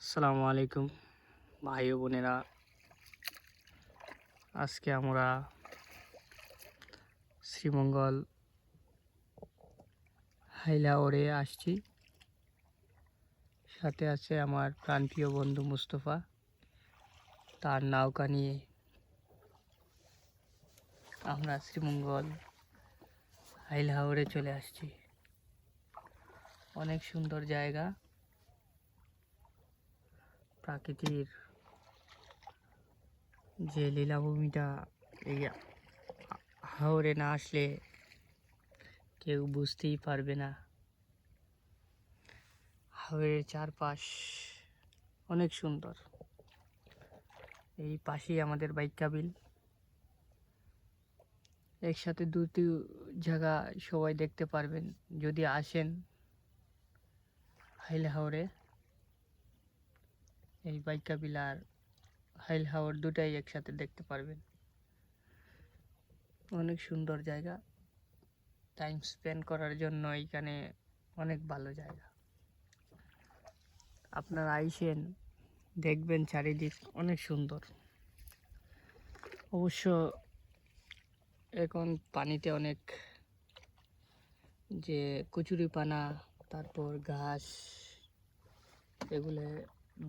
আসসালামু আলাইকুম, ভাই ও বোনেরা। আজকে আমরা শ্রীমঙ্গল হাইলাওড়ে আসছি। সাথে আছে আমার প্রাণপ্রিয় বন্ধু মুস্তফা। তার নৌকা নিয়ে আমরা শ্রীমঙ্গল হাইলাহাওড়ে চলে আসছি। অনেক সুন্দর জায়গা। প্রাকৃতির যে লীলাভূমিটা, এই হাওড়ে না আসলে কেউ বুঝতেই পারবে না। হাওড়ের চারপাশ অনেক সুন্দর। এই পাশেই আমাদের বাইকা বিল একসাথে দুটি জায়গা সবাই দেখতে পারবেন। যদি আসেন হাইলে হাওড়ে এই বাইকা বিল আর হাইল হাওয়ার দুটাই একসাথে দেখতে পারবেন। অনেক সুন্দর জায়গা। টাইম স্পেন্ড করার জন্য এইখানে অনেক ভালো জায়গা। আপনারা আইসেন, দেখবেন চারিদিক অনেক সুন্দর। অবশ্য এখন পানিতে অনেক যে কচুরি পানা তারপর ঘাস, এগুলো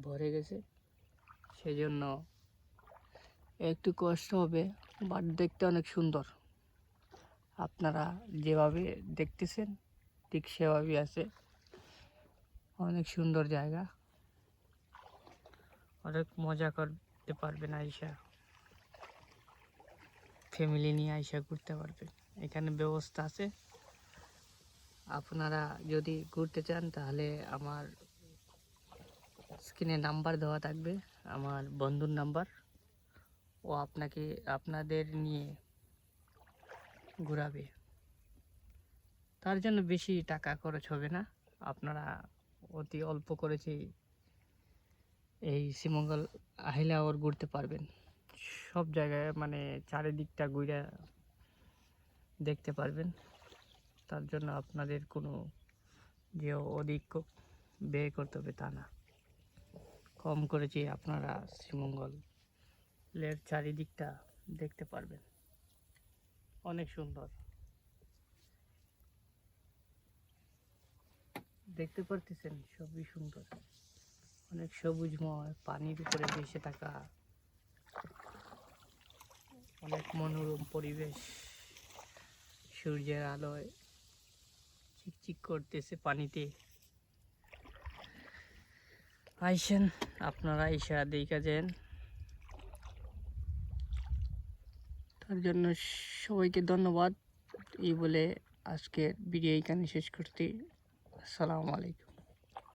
ভরে গেছে। সেজন্য একটু কষ্ট হবে বাট দেখতে অনেক সুন্দর। আপনারা যেভাবে দেখতেছেন, ঠিক সেভাবেই আছে। অনেক সুন্দর জায়গা। অনেক মজা করতে পারবেন আইসা ফ্যামিলি নিয়ে আইসা ঘুরতে পারবেন এখানে ব্যবস্থা আছে। আপনারা যদি ঘুরতে চান, তাহলে আমার স্ক্রিনে নাম্বার দেওয়া থাকবে, আমার বন্ধুর নাম্বার। ও আপনাকে, আপনাদের নিয়ে ঘোরাবে। তার জন্য বেশি টাকা খরচ হবে না। আপনারা অতি অল্প করেছি এই শ্রীমঙ্গল আহিলাওর ঘুরতে পারবেন। সব জায়গায় মানে চারিদিকটা ঘুরে দেখতে পারবেন। তার জন্য আপনাদের কোনো যে অধিক ব্যয় করতে হবে তা না। কম করেছি আপনারা শ্রীমঙ্গলের চারিদিকটা দেখতে পারবেন। অনেক সুন্দর। দেখতে পারতেছেন সবই সুন্দর। অনেক সবুজময়, পানির উপরে ভেসে থাকা অনেক মনোরম পরিবেশ। সূর্যের আলোয় চিকচিক করতেছে পানিতে। আইসেন, আপনারা আইসা দেখা যান তার জন্য সবাইকে ধন্যবাদ। এই বলে আজকের ভিডিও এখানে শেষ করতে আসসালামু আলাইকুম।